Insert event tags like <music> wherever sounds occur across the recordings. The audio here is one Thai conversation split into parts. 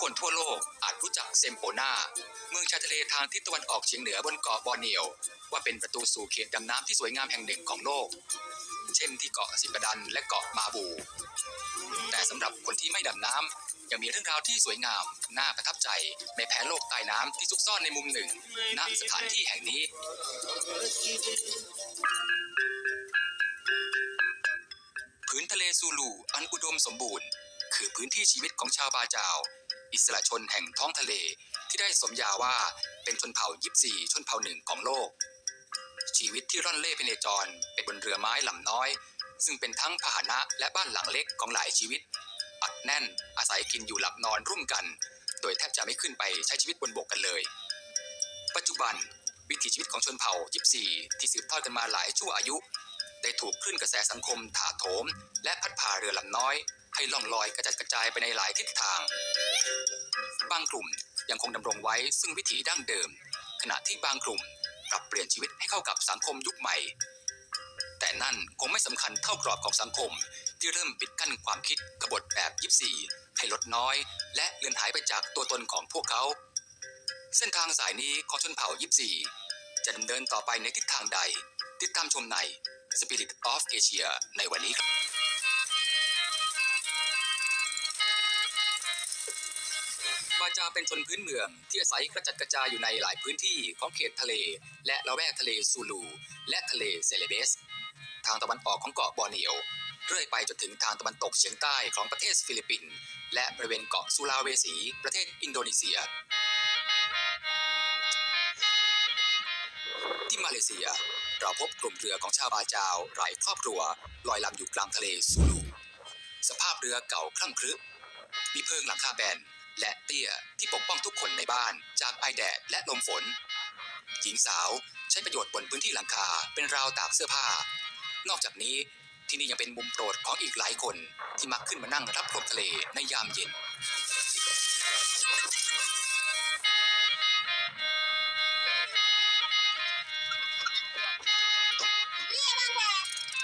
คนทั่วโลกอาจรู้จักเซมโปนาเมืองชายทะเลทางทิศตะวันออกเฉียงเหนือบนเกาะบอร์เนียว ว่าเป็นประตูสู่เขตดำน้ำที่สวยงามแห่งหนึ่งของโลก เช่นที่เกาะสิบดันและเกาะมาบู แต่สำหรับคนที่ไม่ดำน้ำยังมีเรื่องราวที่สวยงาม น่าประทับใจในแผนโลกใต้น้ำที่ซุกซ่อนในมุมหนึ่งณสถานที่แห่งนี้พื้นทะเลซูลูอันอุดมสมบูรณ์ คือพื้นที่ชีวิตของชาวบาจาว อิสระชนแห่งท้องทะเล ที่ได้สมญาว่าเป็นชนเผ่ายิปซีชนเผ่าหนึ่งของโลก ชีวิตที่ร่อนเล่พเนจรเป็นบนเรือไม้ลำน้อย ซึ่งเป็นทั้งพาหนะและบ้านหลังเล็กของหลายชีวิต อัดแน่นอาศัยกินอยู่หลับนอนร่วมกัน โดยแทบจะไม่ขึ้นไปใช้ชีวิตบนบกกันเลย ปัจจุบันวิถีชีวิตของชนเผ่ายิปซีที่สืบทอดกันมาหลายชั่วอายุ ได้ถูกคลื่นกระแสสังคมถาโถม และพัดพาเรือลำน้อย ให้ล่องลอยกระจัดกระจายไปในหลายทิศทาง บางกลุ่มยังคงดำรงไว้ซึ่งวิถีดั้งเดิม ขณะที่บางกลุ่มปรับเปลี่ยนชีวิตให้เข้ากับสังคมยุคใหม่ แต่นั่นคงไม่สำคัญเท่ากรอบของสังคม ที่เริ่มปิดกั้นความคิดกบฏแบบยิปซีให้ลดน้อย และเลือนหายไปจากตัวตนของพวกเขา เส้นทางสายนี้ของชนเผ่ายิปซีจะดำเนินต่อไปในทิศทางใด ติดตามชมใน Spirit of Asia ในวันนี้าจาเป็นชนพื้นเมืองที่อาศัยกระจัดกระจายอยู่ในหลายพื้นที่ของเขตทะเล และละแวกทะเลซูลู และทะเลเซเลเบส ทางตะวันออกของเกาะบอร์เนียวเรื่อยไปจนถึงทางตะวันตกเฉียงใต้ของประเทศฟิลิปปินส์และบริเวณเกาะสุลาเวสี ประเทศอินโดนีเซีย ที่มาเลเซีย เราพบกลุ่มเรือของชาวบาจาวหลายครอบครัว ลอยลำอยู่กลางทะเลซูลู สภาพเรือเก่าครั่งครึมีเพิงหลังคาแบน และเตี้ยที่ปกป้องทุกคนในบ้านจากไอแดดและลมฝน หญิงสาวใช้ประโยชน์บนพื้นที่หลังคาเป็นราวตากเสื้อผ้า นอกจากนี้ที่นี่ยังเป็นมุมโปรดของอีกหลายคนที่มักขึ้นมานั่งรับลมทะเลในยามเย็น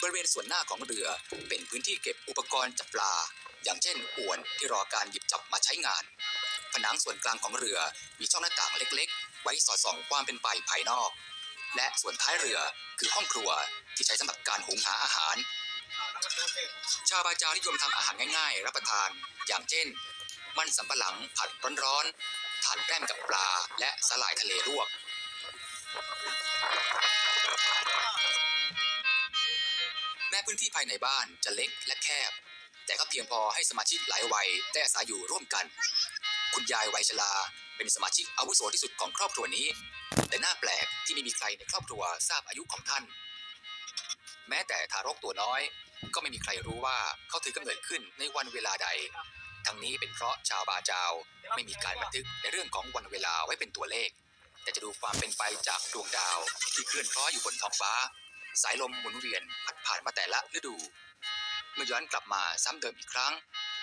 บริเวณส่วนหน้าของเรือเป็นพื้นที่เก็บอุปกรณ์จับปลา อย่างเช่นอวนที่รอการหยิบจับมาใช้งาน ผนังส่วนกลางของเรือมีช่องหน้าต่างเล็กๆ ไว้สอดส่องความเป็นไปภายนอก และส่วนท้ายเรือคือห้องครัวที่ใช้สำหรับการหุงหาอาหาร ชาวบาจานิยมทำอาหารง่ายๆ รับประทาน อย่างเช่น มันสำปะหลังผัดร้อนๆทานแกล้มกับปลาและสาหร่ายทะเลลวกแม้พื้นที่ภายในบ้านจะเล็กและแคบ แต่ก็เพียงพอให้สมาชิกหลายวัยได้อาศัยอยู่ร่วมกัน คุณยายวัยชราเป็นสมาชิกอาวุโสที่สุดของครอบครัวนี้ แต่น่าแปลกที่ไม่มีใครในครอบครัวทราบอายุของท่าน แม้แต่ทารกตัวน้อย ก็ไม่มีใครรู้ว่าเขาถือกำเนิดขึ้นในวันเวลาใด ทั้งนี้เป็นเพราะชาวบาจาวไม่มีการบันทึกในเรื่องของวันเวลาไว้เป็นตัวเลข แต่จะดูความเป็นไปจากดวงดาว ที่เคลื่อนคล้อยอยู่บนท้องฟ้า สายลมหมุนเวียนพัดผ่านมาแต่ละฤดู เมื่อย้อนกลับมาซ้ำเดิมอีกครั้ง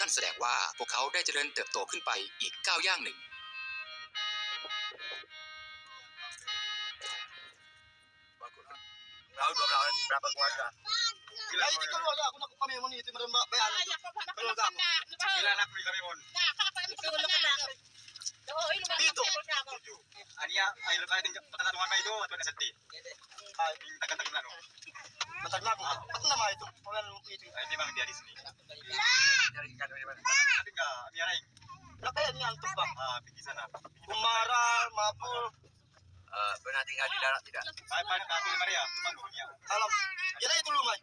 นั่นแสดงว่าพวกเขาได้เจริญเติบโตขึ้นไปอีกก้าวย่างหนึ่ง Tahu berapa berapa keluarga? Gila, Ay, di ko wala ako naku kami mo nito maramba bayan. gila anak ni kami mon. Dito. Tujuh. Ania, ayo tayo din patatungan may do at wala sa ti. Ay, Tagan tagan ano. matag na ko. At na may ito. Wala nang ito. Ay di bang dia di sini. jaringkan dari mana? Tiga, miaring. Kata ni antuk bang. Ah, pergi sana. Kumara, Mapul. Uh, ah, pernah tinggal di darat tidak? Ah, Saya pernah tinggal di Maria, Malunya. Ah, kalau, kita itu lumai.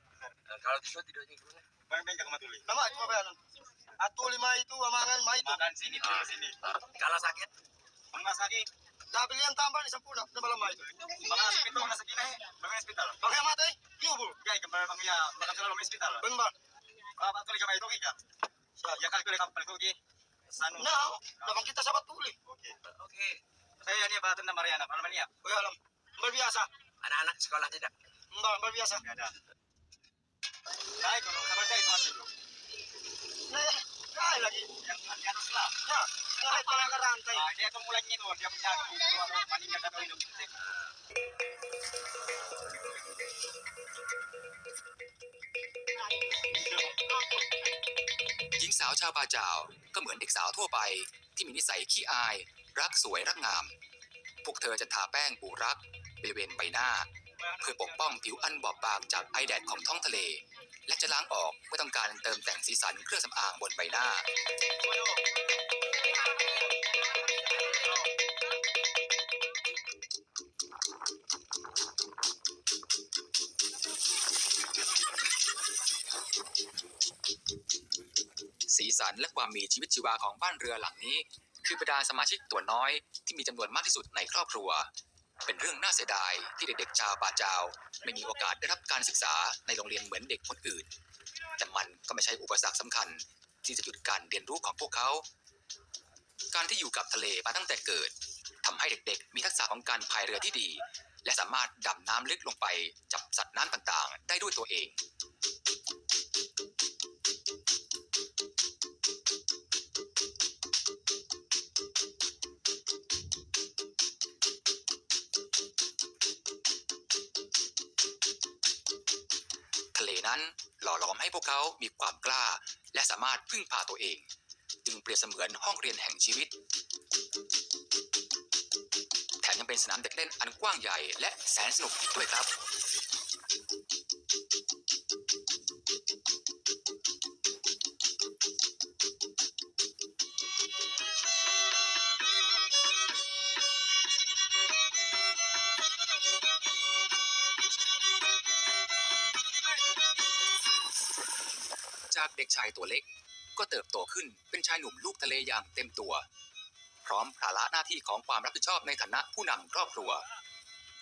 Kalau tidak tidak ini lumai. Bang, bang, jangan matuli. Nama apa bang? Atu lima itu, amangan, mai itu. Makan sini, tidur sini. Kalau sakit? Enggak sakit. Dah pilihan tambah ni sempurna, di malam itu. Bagaimana sakit, eh? bagaimana sepital? Bagaimana sepital? Bagaimana sepital? bu. sepital? Bagaimana sepital? Bagaimana sepital? hospital. Benar. Ah, Kapan tuli kami itu kita? Eh? So, ya kali tuli kapal itu? Sanu. Nah, lawan kita sahabat tuli. Okey. Okey. Saya ni bahagian nama Mariana. Malam ni ya. Oh ya. Berbiasa. Anak-anak sekolah tidak. Mbak, berbiasa. Ada. Baik, kalau kabar saya itu. Nah, ya. kai lagi. Yang di atas lah. Ya. Kahit pala ka rantay. Ah, dito mo lang ito. Dito mo lang ito. Dito mo lang หญิงสาวชาวบาจาวก็เหมือนเด็กสาวทั่วไป ที่มีนิสัยขี้อาย รักสวยรักงาม พวกเธอจะทาแป้งปูรักบริเวณใบหน้า เพื่อปกป้องผิวอันบอบบางจากไอแดดของท้องทะเล และจะล้างออกเมื่อต้องการเติมแต่งสีสันเครื่องสำอางบนใบหน้า สันและความมีชีวิตชีวาของบ้านเรือหลังนี้ คือบรรดาสมาชิกตัวน้อยที่มีจำนวนมากที่สุดในครอบครัว เป็นเรื่องน่าเสียดายที่เด็กๆชาวป่าจาว ไม่มีโอกาสได้รับการศึกษาในโรงเรียนเหมือนเด็กคนอื่น แต่มันก็ไม่ใช่อุปสรรคสำคัญ ที่จะหยุดการเรียนรู้ของพวกเขา การที่อยู่กับทะเลมาตั้งแต่เกิดทำให้เด็กๆ มีทักษะของการพายเรือที่ดี และสามารถดำน้ำลึกลงไปจับสัตว์น้ำต่างๆ ได้ด้วยตัวเอง นั้น หล่อหลอมให้พวกเขามีความกล้า และสามารถพึ่งพาตัวเอง จึงเปรียบเสมือนห้องเรียนแห่งชีวิต แถมยังเป็นสนามเด็กเล่นอันกว้างใหญ่และแสนสนุกอีกด้วยครับ ตัวเล็ก ก็เติบโตขึ้นเป็นชายหนุ่มลูกทะเลอย่างเต็มตัว พร้อมภาระหน้าที่ของความรับผิดชอบในฐานะผู้นำครอบครัว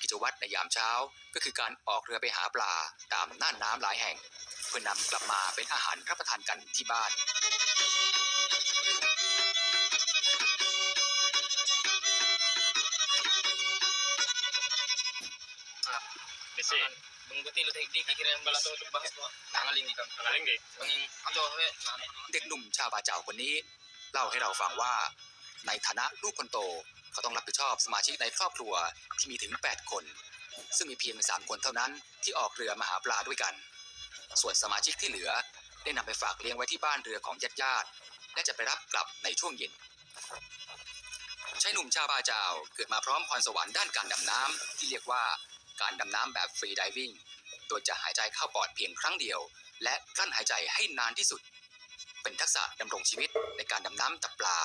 กิจวัตรในยามเช้าก็คือการออกเรือไปหาปลาตามน่านน้ำหลายแห่ง เพื่อนำกลับมาเป็นอาหารรับประทานกันที่บ้าน Besi. Mungkin lu teknik kira bala tu tu bahas tu. Nangaling kam. Nangaling di. Menging ato we. เด็กหนุ่มชาวบาเจ้าคนนี้ เล่าให้เราฟังว่า ในฐานะลูกคนโตเขาต้องรับผิดชอบสมาชิกในครอบครัวที่มีถึง 8 คน ซึ่งมีเพียง3คนเท่านั้นที่ออกเรือมาหาปลาด้วยกัน ส่วนสมาชิกที่เหลือได้นำไปฝากเลี้ยงไว้ที่บ้านเรือของญาติญาติๆและจะไปรับกลับในช่วงเย็น ชายหนุ่มชาวบาเจ้าเกิดมาพร้อมพรสวรรค์ด้านการดำน้ำที่เรียกว่า การดำน้ำแบบฟรีดิวิ่งโดยจะหายใจเข้าปอดเพียงครั้งเดียว และกลั้นหายใจให้นานที่สุด เป็นทักษะดำรงชีวิตในการดำน้ำจับปลา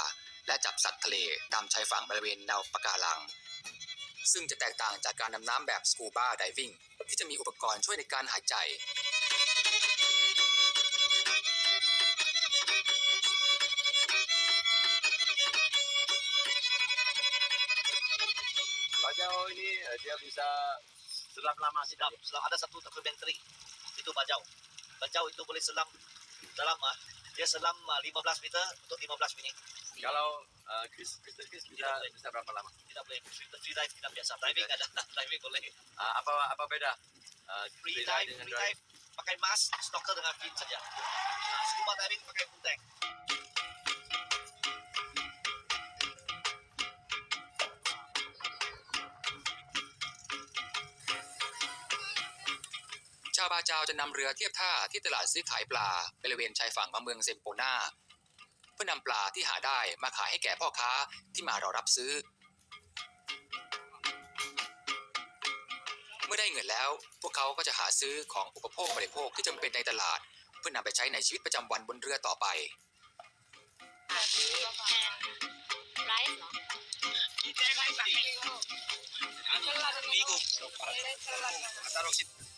และจับสัตว์ทะเลตามชายฝั่งบริเวณแนวปะการัง ซึ่งจะแตกต่างจากการดำน้ำแบบสกูบาไดวิ่งที่จะมีอุปกรณ์ช่วยในการหายใจ Bajau ini eh, dia bisa selam lama sih. Selam, ada satu documentary itu bajau. Bajau itu boleh selam dalam ah. Dia selam ah, 15 meter untuk 15 minit. Kalau uh, Chris, Chris, Chris bisa Tidak boleh. bisa berapa lama? Tidak boleh free, free dive tidak biasa. Diving ada. <laughs> Diving boleh. Uh, apa apa beda? Uh, Free dive, free dive pakai mask, snorkel dengan fin saja. Nah, scuba diving pakai full tank. าวบาเจาวจะนำเรือเทียบท่าที่ตลาดซื้อขายปลาบริเวณชายฝั่งของเมืองเซมโปนาเพื่อนำปลาที่หาได้มาขายให้แก่พ่อค้าที่มารอรับซื้อ เมื่อได้เงินแล้ว พวกเขาก็จะหาซื้อของอุปโภคบริโภคที่จำเป็นในตลาด เพื่อนำไปใช้ในชีวิตประจำวันบนเรือต่อไป rice เหรอ Minggu. Salad.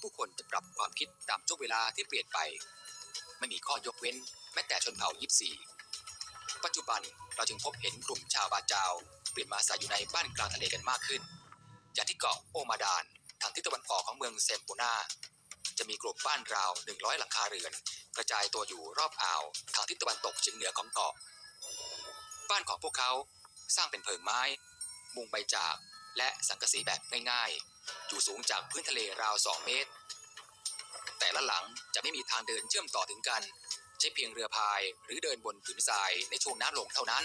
ที่ผู้คนจะปรับความคิดตามช่วงเวลาที่เปลี่ยนไป ไม่มีข้อยกเว้น แม้แต่ชนเผ่ายิปซีปัจจุบันเราจึงพบเห็นกลุ่มชาวบาจาว เปลี่ยนมาอาศัยอยู่ในบ้านกลางทะเลกันมากขึ้น อย่างที่เกาะโอมาดานทางทิศตะวันออกของเมืองเซมโปนาจะมีกลุ่มบ้านราว 100 หลังคาเรือน กระจายตัวอยู่รอบอ่าวทางทิศตะวันตกเฉียงเหนือของเกาะ บ้านของพวกเขาสร้างเป็นเพิงไม้ มุงใบจาก และสังกะสีแบบง่ายๆ อยู่สูงจากพื้นทะเลราว 2 เมตร แต่ละหลังจะไม่มีทางเดินเชื่อมต่อถึงกัน ใช้เพียงเรือพายหรือเดินบนผืนทรายในช่วงน้ำลงเท่านั้น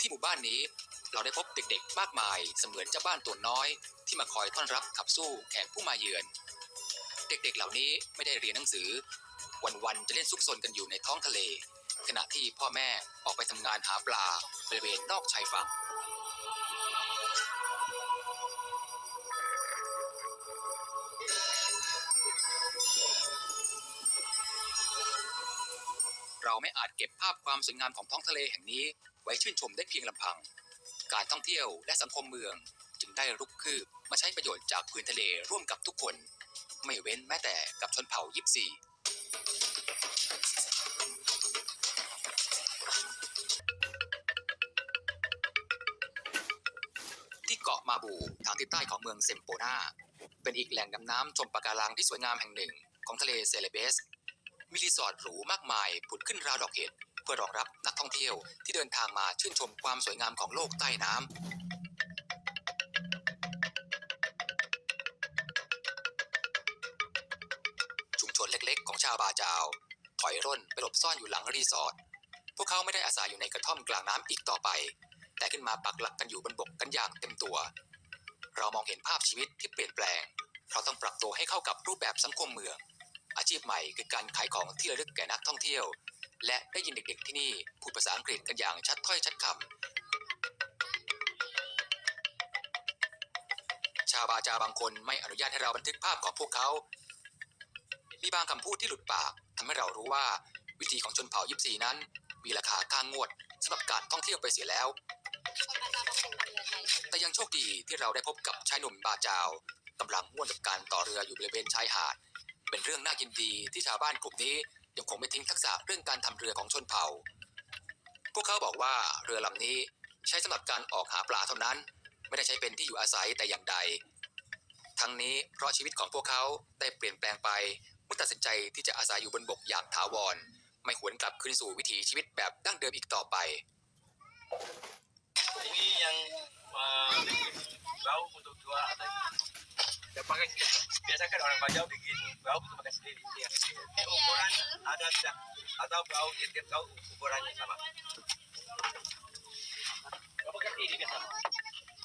ที่หมู่บ้านนี้เราได้พบเด็กๆ มากมายเสมือนเจ้าบ้านตัวน้อย ที่มาคอยต้อนรับขับสู้แขกผู้มาเยือน เด็กๆเหล่านี้ไม่ได้เรียนหนังสือ วันๆจะเล่นซุกซนกันอยู่ในท้องทะเล ขณะที่พ่อแม่ออกไปทำงานหาปลาบริเวณนอกชายฝั่ง เราไม่อาจเก็บภาพความสวยงามของท้องทะเลแห่งนี้ ไว้ชื่นชมได้เพียงลำพัง การท่องเที่ยวและสังคมเมืองจึงได้รุกคืบมาใช้ประโยชน์จากพื้นทะเลร่วมกับทุกคน ไม่เว้นแม้แต่กับชนเผ่ายิปซีที่เกาะมาบูทางทิศใต้ของเมืองเซมโปนาเป็นอีกแหล่งดำน้ำชมปะการังที่สวยงามแห่งหนึ่ง ของทะเลเซเลเบส มีรีสอร์ทหรูมากมายผุดขึ้นราวดอกเห็ดเพื่อรองรับนักท่องเที่ยวที่เดินทางมาชื่นชมความสวยงามของโลกใต้น้ำชุมชนเล็กๆ ของชาวบาจาว ถอยร่นไปหลบซ่อนอยู่หลังรีสอร์ทพวกเขาไม่ได้อาศัยอยู่ในกระท่อมกลางน้ำอีกต่อไป แต่ขึ้นมาปักหลักกันอยู่บนบกกันอย่างเต็มตัว เรามองเห็นภาพชีวิตที่เปลี่ยนแปลง เราต้องปรับตัวให้เข้ากับรูปแบบสังคมเมือง อาชีพใหม่คือการขายของที่ระลึกแก่นักท่องเที่ยว และได้ยินเด็กๆที่นี่พูดภาษาอังกฤษกันอย่างชัดถ้อยชัดคำชาวบาจาบางคนไม่อนุญาตให้เราบันทึกภาพของพวกเขา มีบางคำพูดที่หลุดปากทำให้เรารู้ว่าวิธีของชนเผ่ายิปซีนั้น มีราคาค่างวดสำหรับการท่องเที่ยวไปเสียแล้ว แต่ยังโชคดีที่เราได้พบกับชายหนุ่มบาจาวกำลังม่วนกับการต่อเรืออยู่บริเวณชายหาด เป็นเรื่องน่ายินดีที่ชาวบ้านกลุ่มนี้ยังคงไม่ทิ้งทักษะเรื่องการทำเรือของชนเผ่า พวกเขาบอกว่าเรือลำนี้ใช้สำหรับการออกหาปลาเท่านั้น ไม่ได้ใช้เป็นที่อยู่อาศัยแต่อย่างใด ทั้งนี้เพราะชีวิตของพวกเขาได้เปลี่ยนแปลงไปเมื่อตัดสินใจที่จะอาศัยอยู่บนบกอย่างถาวร ไม่หวนกลับคืนสู่วิถีชีวิตแบบดั้งเดิมอีกต่อไป Ini yang uh, bau untuk jual atau ya pakai biasa kan orang Bajau bikin bau untuk pakai sendiri ya. Eh, ukuran ada tidak atau bau tiap-tiap bau ukurannya sama. Berapa kaki ini biasa?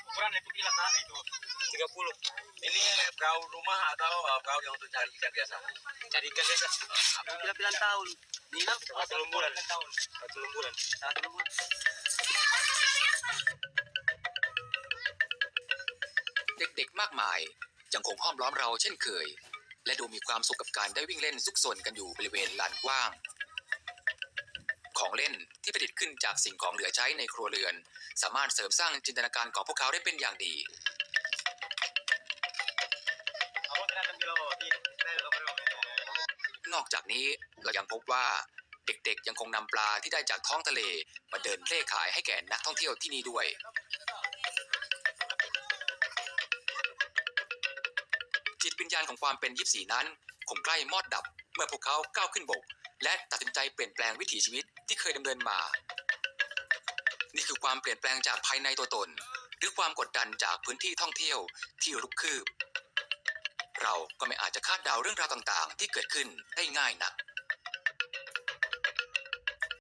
Ukuran itu kira sana itu. 30. Ini kau rumah atau kau yang untuk cari ikan biasa? Cari ikan biasa. Pila-pilang tahun. Nila, Satu lemburan. Satu lemburan. satu lemburan. เด็กๆมากมายยังคงห้อมล้อมเราเช่นเคย และดูมีความสุขกับการได้วิ่งเล่นซุกซนกันอยู่บริเวณลานกว้าง ของเล่นที่ประดิษฐ์ขึ้นจากสิ่งของเหลือใช้ในครัวเรือน สามารถเสริมสร้างจินตนาการของพวกเขาได้เป็นอย่างดี นอกจากนี้เรายังพบว่าเด็กๆ ยังคงนำปลาที่ได้จากท้องทะเลมาเดินเล่ขายให้แก่นักท่องเที่ยวที่นี่ด้วย จิตวิญญาณของความเป็นยิปซีนั้นคงใกล้มอดดับ เมื่อพวกเขาก้าวขึ้นบก และตัดสินใจเปลี่ยนแปลงวิถีชีวิตที่เคยดำเนินมา นี่คือความเปลี่ยนแปลงจากภายในตัวตน หรือความกดดันจากพื้นที่ท่องเที่ยวที่รุกคืบ เราก็ไม่อาจจะคาดเดาเรื่องราวต่างๆ ที่เกิดขึ้นได้ง่ายนัก